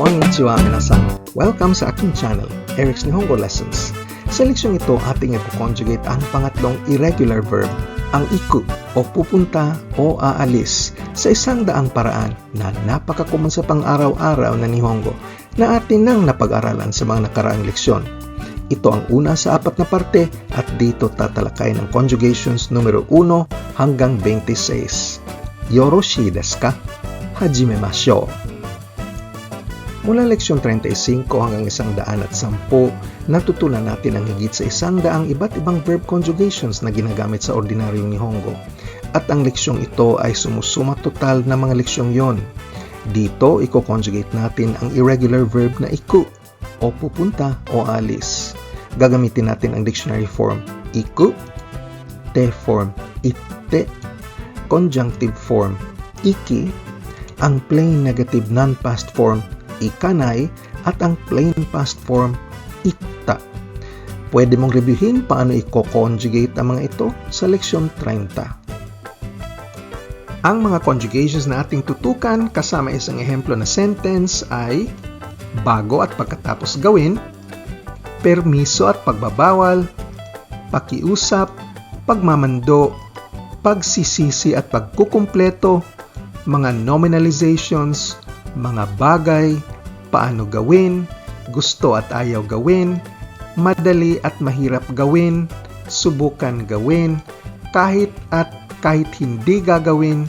Konnichiwa minasan. Welcome sa aking channel, Eric's Nihongo Lessons. Sa leksyon ito, ating i-conjugate ang pangatlong irregular verb, ang iku o pupunta o aalis sa isang daang paraan na napakakuman sa pang-araw-araw na Nihongo na atin nang napag-aralan sa mga nakaraang leksyon. Ito ang una sa apat na parte at dito tatalakay ng conjugations numero 1 hanggang 26. Yoroshi desu ka? Hajimemashou. Mula leksyon 35 hanggang 110, natutunan natin ang higit sa isang daang iba't ibang verb conjugations na ginagamit sa ordinaryong Nihongo. At ang leksyong ito ay sumusuma total na mga leksyong yon. Dito, i-conjugate natin ang irregular verb na iku o pupunta o alis. Gagamitin natin ang dictionary form iku, te form itte, conjunctive form iki, ang plain negative non-past form ikanay at ang plain past form itta. Pwede mong reviewin paano i-conjugate ang mga ito sa leksyon 30. Ang mga conjugations na ating tutukan kasama isang ehemplo na sentence ay bago at pagkatapos gawin, permiso at pagbabawal, pakiusap, pagmamando, pagsisisi at pagkukumpleto, mga nominalizations, mga bagay, paano gawin, gusto at ayaw gawin, madali at mahirap gawin, subukan gawin, kahit at kahit hindi gagawin,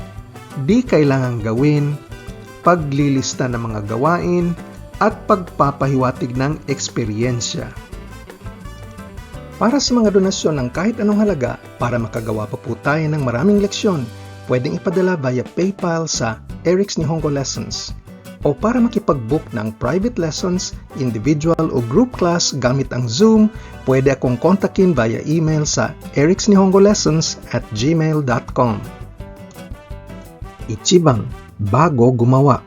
di kailangang gawin, paglilista ng mga gawain, at pagpapahiwatig ng eksperyensya. Para sa mga donasyon ng kahit anong halaga para makagawa pa po tayo ng maraming leksyon, pwedeng ipadala via PayPal sa Eric's Nihongo Lessons o para makipag-book ng private lessons, individual o group class gamit ang Zoom, pwede akong kontakin via email sa ericsnihongolessons at gmail.com. Ichiban, bago gumawa.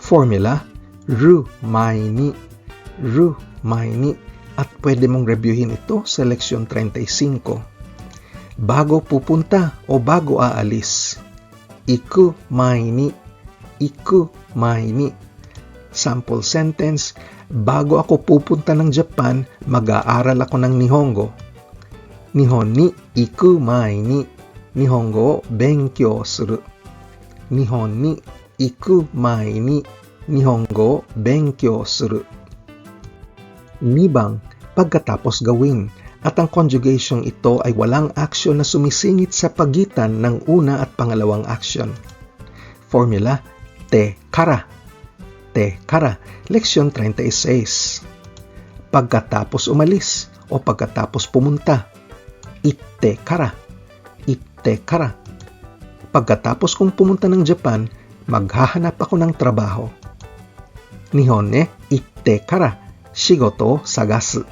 Formula, ru mai ni, ru mai ni, at pwede mong reviewin ito sa leksyon 35. Bago pupunta o bago aalis. Iku mai ni iku maini. Sample sentence, bago ako pupunta ng Japan, mag-aaral ako ng Nihongo. Nihon ni iku maini. Nihongo benkyou suru. Nihon ni iku maini. Nihongo benkyou suru. Nibang, pagkatapos gawin. At ang conjugation ito ay walang action na sumisingit sa pagitan ng una at pangalawang action. Formula, te kara. Te kara. Leksyon 36. Pagkatapos umalis o pagkatapos pumunta. Itte kara. Itte kara. Pagkatapos kong pumunta ng Japan, maghahanap ako ng trabaho. Nihon ne itte kara shigoto sagasu.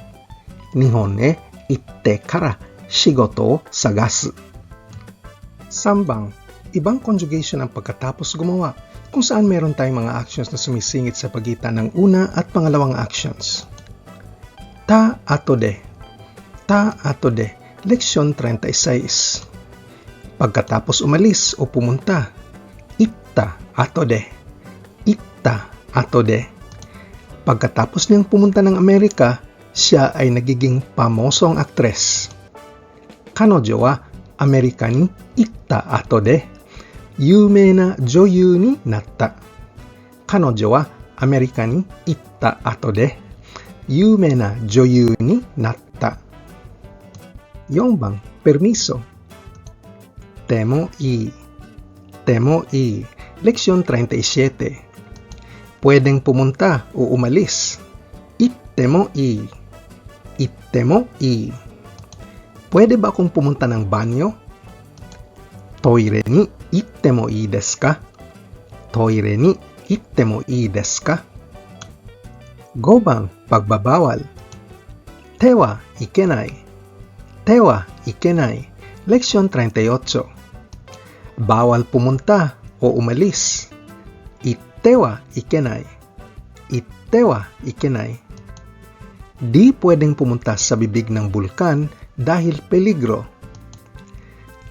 Nihon ne itte kara shigoto sagasu. Sambang, ibang conjugation ang pagkatapos gumawa kung saan meron tayong mga actions na sumisingit sa pagitan ng una at pangalawang actions. Ta ato de. Ta ato de. Leksyon 36. Pagkatapos umalis o pumunta. Itta ato de. Itta ato de. Pagkatapos niyang pumunta ng Amerika, siya ay nagiging pamosong aktres. Kanojo wa Amerika ni itta ato de 有名な女優になった。彼女はアメリカに行った後で有名な女優になった。4番、permiso. Temo y. Temo y. Leksyon 37. Pwedeng pumunta o umalis. Ittemo y. Ittemo y. Pwede ba akong pumunta ng banyo? Toire ni 行ってもいいですかトイレに行ってもいいですか ?5 番、pagbabawal. 手はいけない。手はいけない。Leksyon 38. Bawal pumunta o umalis. Itte wa ikenay. Itte wa ikenay. Di pwedeng pumunta sa bibig ng bulkan dahil peligro.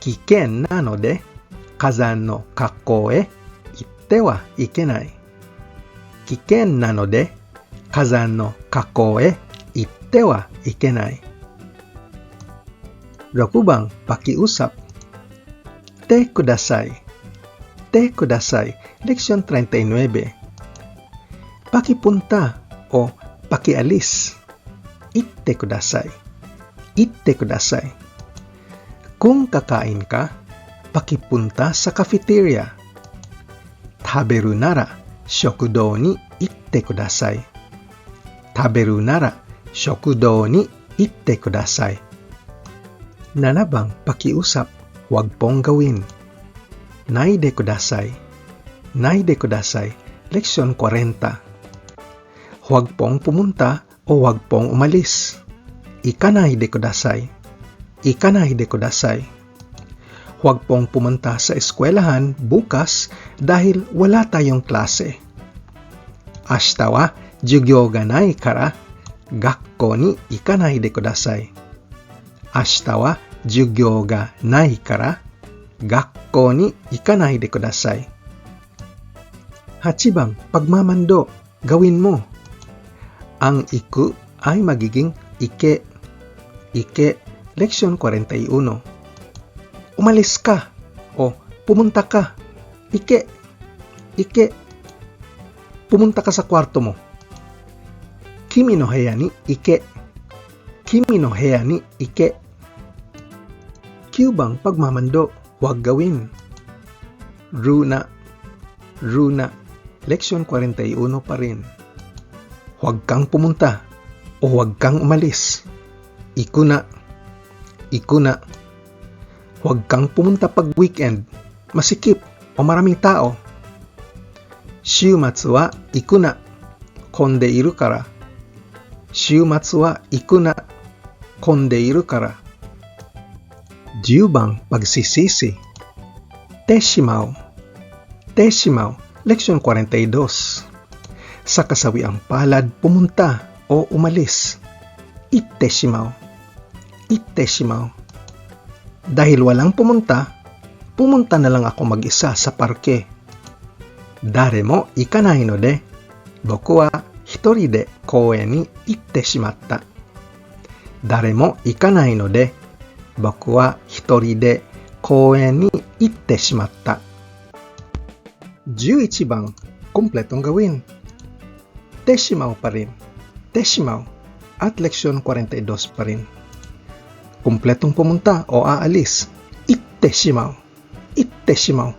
Kiken na no de 火山の格好へ行ってはいけない。危険なので火山の格好へ行ってはいけない。6番バキウサ。てください。てください。レクション39。パキポンタをパキアリス。行ってください。行ってください。今回かいんか。Pakipunta sa cafeteria. Taberu nara shokudo ni itte kudasay. Taberu nara shokudo ni itte kudasay. Nanabang pakiusap, huwag pong gawin. Naide kudasay. Naide kudasay. Leksyon 40. Huwag pong pumunta o huwag pong umalis. Ikanaide kudasay. Ikanaide kudasay. Huwag pong pumunta sa eskwelahan bukas dahil wala tayong klase. Ashitawa, jugyo ga nai kara, gakko ni ikanai de kudasai. Ashita wa jugyo ga nai kara, gakko ni ikanai de kudasai. 8 pagmamando, gawin mo. Ang iku ay magiging ike. Ike, leksyon 41. Umalis ka o pumunta ka. Ike. Ike. Pumunta ka sa kwarto mo. Kimi no heya ni ike. Kimi no heya ni ike. Cubang pagmamando, huwag gawin. Runa, Runa, leksyon 41 pa rin. Huwag kang pumunta o huwag kang umalis. Ikuna, ikuna. Huwag kang pumunta pag weekend, masikip o maraming tao. Shiumatsu wa ikuna, konde iru kara. Shiumatsu wa ikuna, konde iru kara. Jubang pagsisisi. Teshimaw. Teshimaw, leksyon 42. Sa kasawiang palad pumunta o umalis. Itteshimaw. Itteshimaw. Dahil walang pumunta, pumunta na lang ako mag-isa sa parke. Dare mo ikanai no de, boku wa hitori de koe ni itte shimatta. Dare mo ikanai no de, boku wa hitori de koe ni itte shimatta. 11番、kumpletong gawin. Tesimaw pa rin. Tesimaw at leksyon 42 pa rin. Kumpletong pumunta o aalis. Ittesimaw. Ittesimaw.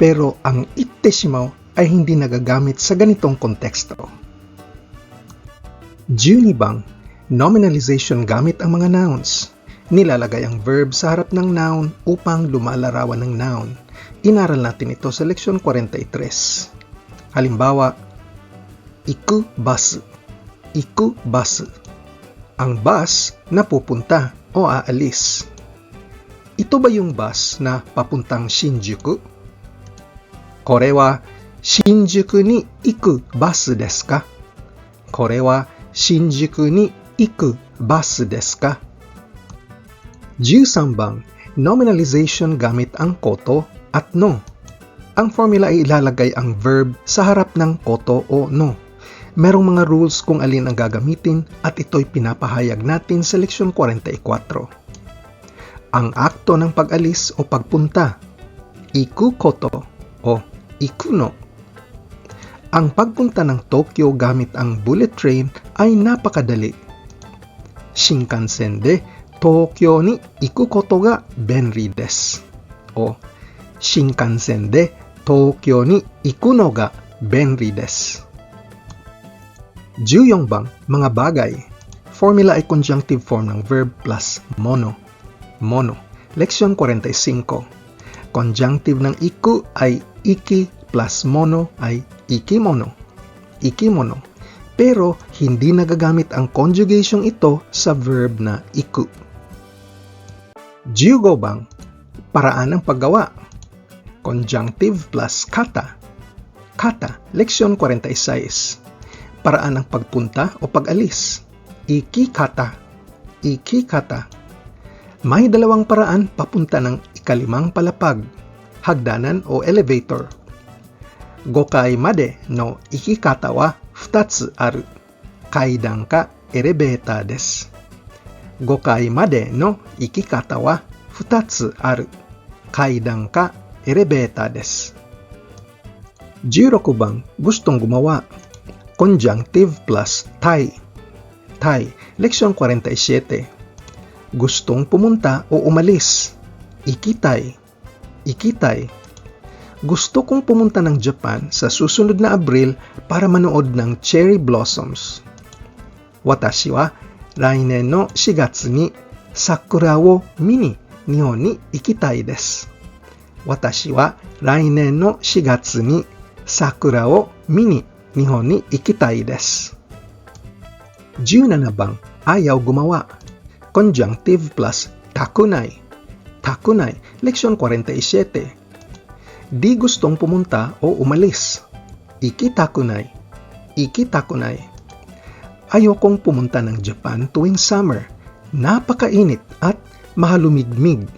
Pero ang ittesimaw ay hindi nagagamit sa ganitong konteksto. 12 bang, nominalization gamit ang mga nouns. Nilalagay ang verb sa harap ng noun upang lumalarawan ng noun. Inaral natin ito sa leksyon 43. Halimbawa, iku bus. Iku bus. Ang bus na pupunta o aalis. Ito ba yung bus na papuntang Shinjuku? Kore wa Shinjuku ni iku bus desu ka? Kore wa Shinjuku ni iku bus desu ka? 13 bang, nominalization gamit ang koto at no. Ang formula ay ilalagay ang verb sa harap ng koto o no merong mga rules kung alin ang gagamitin at ito'y pinapahayag natin sa leksyon 44. E ang akto ng pag-alis o pagpunta, ikukoto o ikuno. Ang pagpunta ng Tokyo gamit ang bullet train ay napakadali. Shinkansen de Tokyo ni ikukoto ga benri desu o Shinkansen de Tokyo ni ikuno ga benri desu. Juyongbang, mga bagay. Formula ay conjunctive form ng verb plus mono. Mono. Leksyon 45. Conjunctive ng iku ay iki plus mono ay ikimono. Ikimono. Pero hindi nagagamit ang conjugation ito sa verb na iku. Jugobang, paraan ng paggawa. Conjunctive plus kata. Kata, leksyon 46 paraan ng pagpunta o pag-alis. Ikikata. Ikikata. May dalawang paraan papunta ng ikalimang palapag, hagdanan o elevator. Gokai made no ikikata wa futatsu aru. Kaidan ka erebeta desu. Gokai made no ikikata wa futatsu aru. Kaidan ka erebeta desu. 16番、gustong gumawa Conjunctive plus Thai. Thai, leksyon 47. Gustong pumunta o umalis. Ikitay. Ikitay. Gusto kong pumunta ng Japan sa susunod na Abril para manood ng cherry blossoms. Watashi wa rainen no shigatsu ni sakura wo mini nihon ni ikitai desu. Watashi wa rainen no shigatsu ni sakura wo mini は来年の4月に桜を見に日本に行きたいです。17番、ayaw gumawa. Conjunctive plus takunay. Takunay, leksyon 47. Di gustong pumunta o umalis. Ikitakunay. Ikitakunay. Ayokong pumunta ng Japan tuwing summer. Napakainit at mahalumigmig.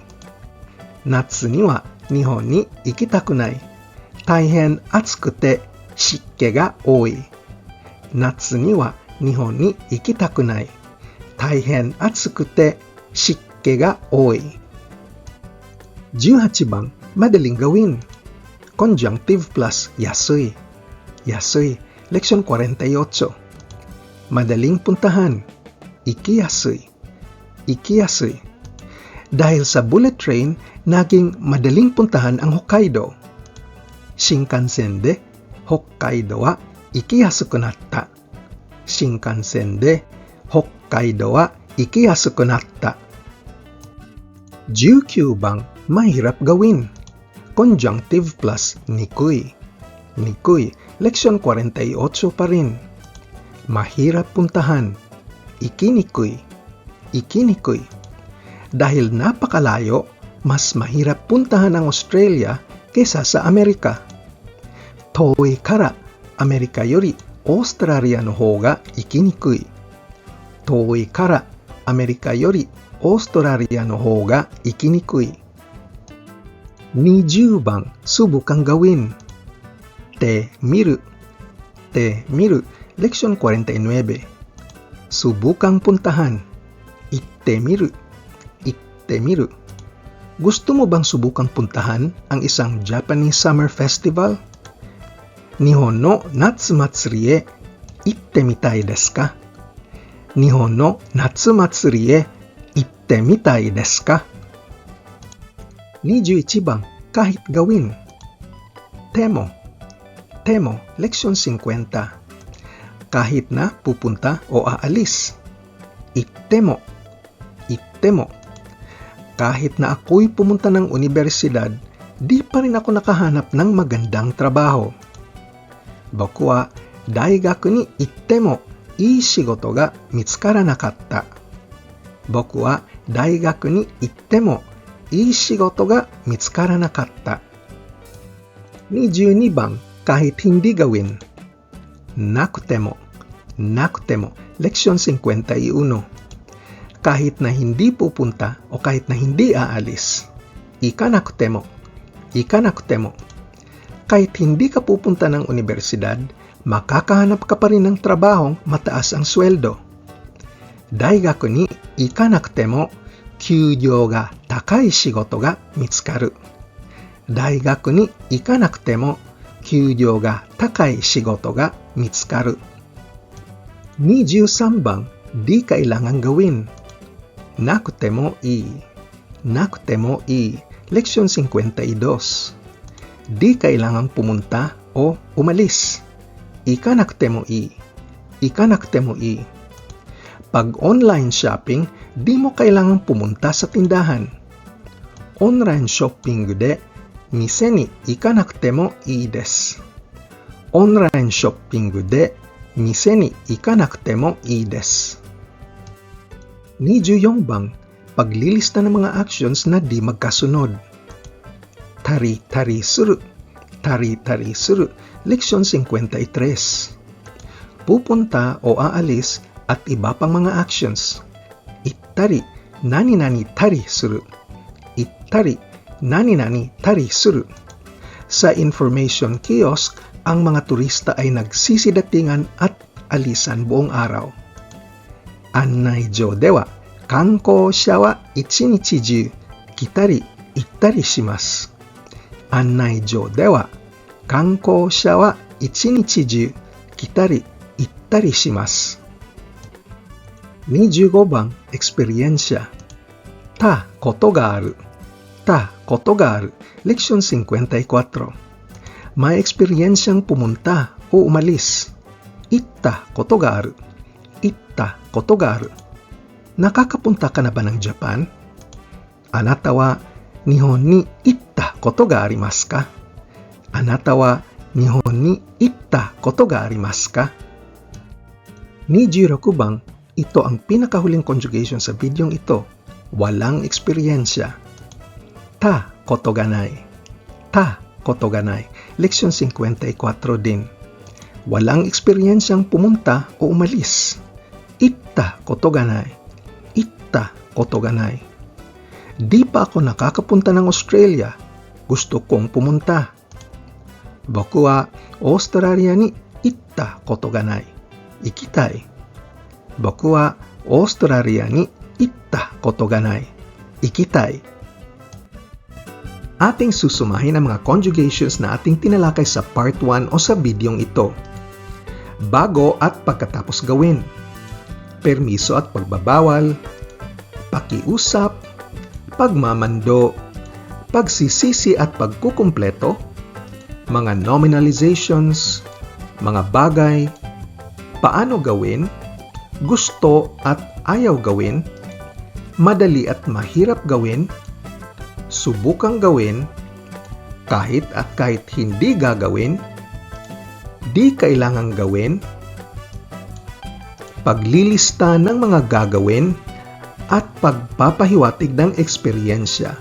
Natsu ni wa Nihon ni ikitakunai. Taihen atsukute shikke ga oi. Natsu ni wa Nihon ni ikitakunai. Taihen atsukute shikke ga oi. 18番 madaling gawin. Conjunctive plus yasui. Yasui, leksyon 48. Madaling puntahan. Ikiyasui. Ikiyasui. Dahil sa bullet train, naging madaling puntahan ang Hokkaido. Shinkansen de Hokkaido wa ikiyasuku natta. Shinkansen de Hokkaido wa ikiyasuku natta. 19番 mahirap gawin. Conjunctive plus nikui. Nikui, leksyon 48 pa rin. Mahirap puntahan. Ikinikui. Ikinikui. Dahil napakalayo, mas mahirap puntahan ang Australia kesa sa Amerika. Toei kara Amerika yori Australia no hou ga ikinikui. Toei kara Amerika yori Australia no hou ga ikinikui. 20番 subukang gawin. Te miru. Te miru. Leksyon 49. Subukang puntahan. Itte miru. Itte miru. Gusto mo bang subukang puntahan ang isang Japanese Summer Festival? Nihon no Natsu Matsuri e itte mitai desu ka? Nihon no Natsu Matsuri e itte mitai desu ka? 21番 kahit gawin. Temo. Temo, leksyon 50. Kahit na pupunta o aalis. Ittemo. Ittemo. Kahit na ako'y pumunta ng universidad, di pa rin ako nakahanap ng magandang trabaho. 僕は大学に行ってもいい仕事が見つからなかった。僕は大学に行ってもいい仕事が見つからなかった。22番、カヘティンディガウ。なくても、なくても、レクション51。カヘティナヒンディポプンタ、オカヘテアリス。行かなくても、行かなくても。kahit hindi ka pupunta ng unibersidad, makakahanap ka pa rin ng trabahong mataas ang sweldo. Daigaku ni ikanakute mo kyūgyō ga takai shigoto ga mitsukaru. Daigaku ni ikanakute mo kyūgyō ga takai shigoto ga mitsukaru. 23番 di kailangan gawin. Nakute mo i. Nakute mo i. Leksyon 52. Di kailangan pumunta o umalis. Ika na mo i. Ika na mo i. Pag online shopping, di mo kailangang pumunta sa tindahan. Online shopping de, mise ni ikanakute mo ii desu. Online shopping de, mise ni ikanakute mo ii desu. 24 bang, paglilista ng mga actions na di magkasunod. Tari-tari suru. Tari-tari suru. Leksyon 53. Pupunta o aalis at iba pang mga actions. Ittari, nani-nani tari suru. Ittari, nani-nani tari suru. Sa information kiosk, ang mga turista ay nagsisidatingan at alisan buong araw. Annai jo dewa, kankou sha wa ichinichi juu kitari ittari shimasu. Annai jo dewa, kankou sha wa ichinichi juu kitari ittari shimasu. 25番、eksperyensya. Ta, koto ga aru. Ta, koto ga aru. Leksyon 54. May eksperyensyang pumunta o umalis. Itta, koto ga aru. Itta, koto ga aru. Nakakapunta ka na ba ng Japan? Anata wa Nihon ni itta koto ga arimasu ka? Anata wa Nihon ni itta koto ga arimasu ka? 26 bang ito ang pinakahuling conjugation sa bidyong ito. Walang eksperyensya. Ta kotoganay. Ta kotoganay. Leksyon 54 din. Walang eksperyensyang pumunta o umalis. Itta kotoganay. Itta kotoganay. Di pa ako nakakapunta ng Australia. Gusto kong pumunta. Boku wa Australia ni itta kotoganay. Ikitai. Boku wa Australia ni itta koto ga nai. Ikitai. Ating susumahin ang mga conjugations na ating tinalakay sa part 1 o sa bidyong ito. Bago at pagkatapos gawin. Permiso at pagbabawal. Pakiusap. Pagmamando. Pagsisisi at pagkukumpleto. Mga nominalizations. Mga bagay. Paano gawin gusto at ayaw gawin, madali at mahirap gawin, subukang gawin, kahit at kahit hindi gagawin, di kailangang gawin, paglilista ng mga gagawin, at pagpapahiwatig ng eksperyensya.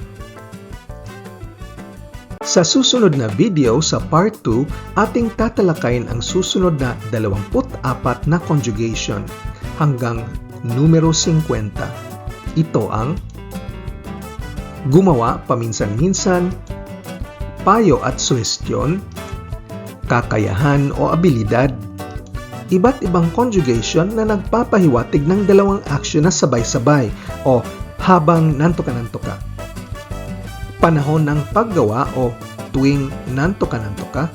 Sa susunod na video sa part 2, ating tatalakayin ang susunod na 24 na conjugation hanggang numero 50. Ito ang gumawa paminsan-minsan, payo at suhestyon, kakayahan o abilidad, iba't ibang conjugation na nagpapahiwatig ng dalawang aksyon na sabay-sabay o habang nantoka-nantoka. Panahon ng paggawa o tuwing nantoka-nantoka.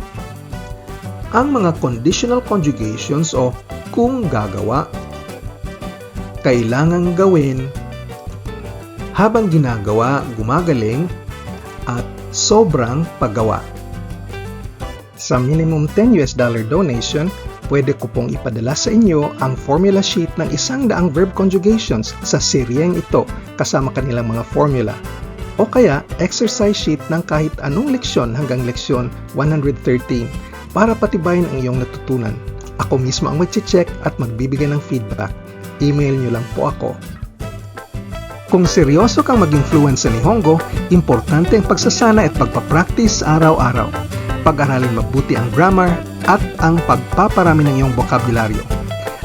Ang mga conditional conjugations o kung gagawa kailangang gawin habang ginagawa, gumagaling, at sobrang paggawa. Sa minimum 10 US dollar donation, pwede ko pong ipadala sa inyo ang formula sheet ng isang daang verb conjugations sa seryeng ito kasama kanilang mga formula. O kaya exercise sheet ng kahit anong leksyon hanggang leksyon 113 para patibayin ang iyong natutunan. Ako mismo ang mag-check at magbibigay ng feedback email nyo lang po ako. Kung seryoso kang maging fluent sa Nihongo, importante ang pagsasana at pagpapractice araw-araw. Pag-aralin mabuti ang grammar at ang pagpaparami ng iyong bokabularyo.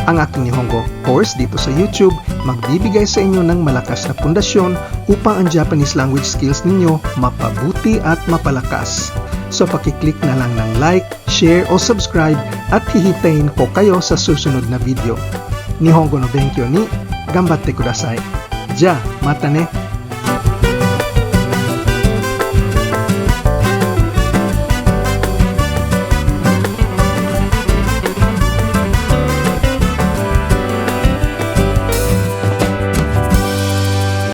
Ang aking Nihongo course dito sa YouTube magbibigay sa inyo ng malakas na pundasyon upang ang Japanese language skills ninyo mapabuti at mapalakas. So pakiclick na lang ng like, share o subscribe at hihintayin ko kayo sa susunod na video. Nihongo no benkyo ni Gambatte kudasai. Ja, mata ne!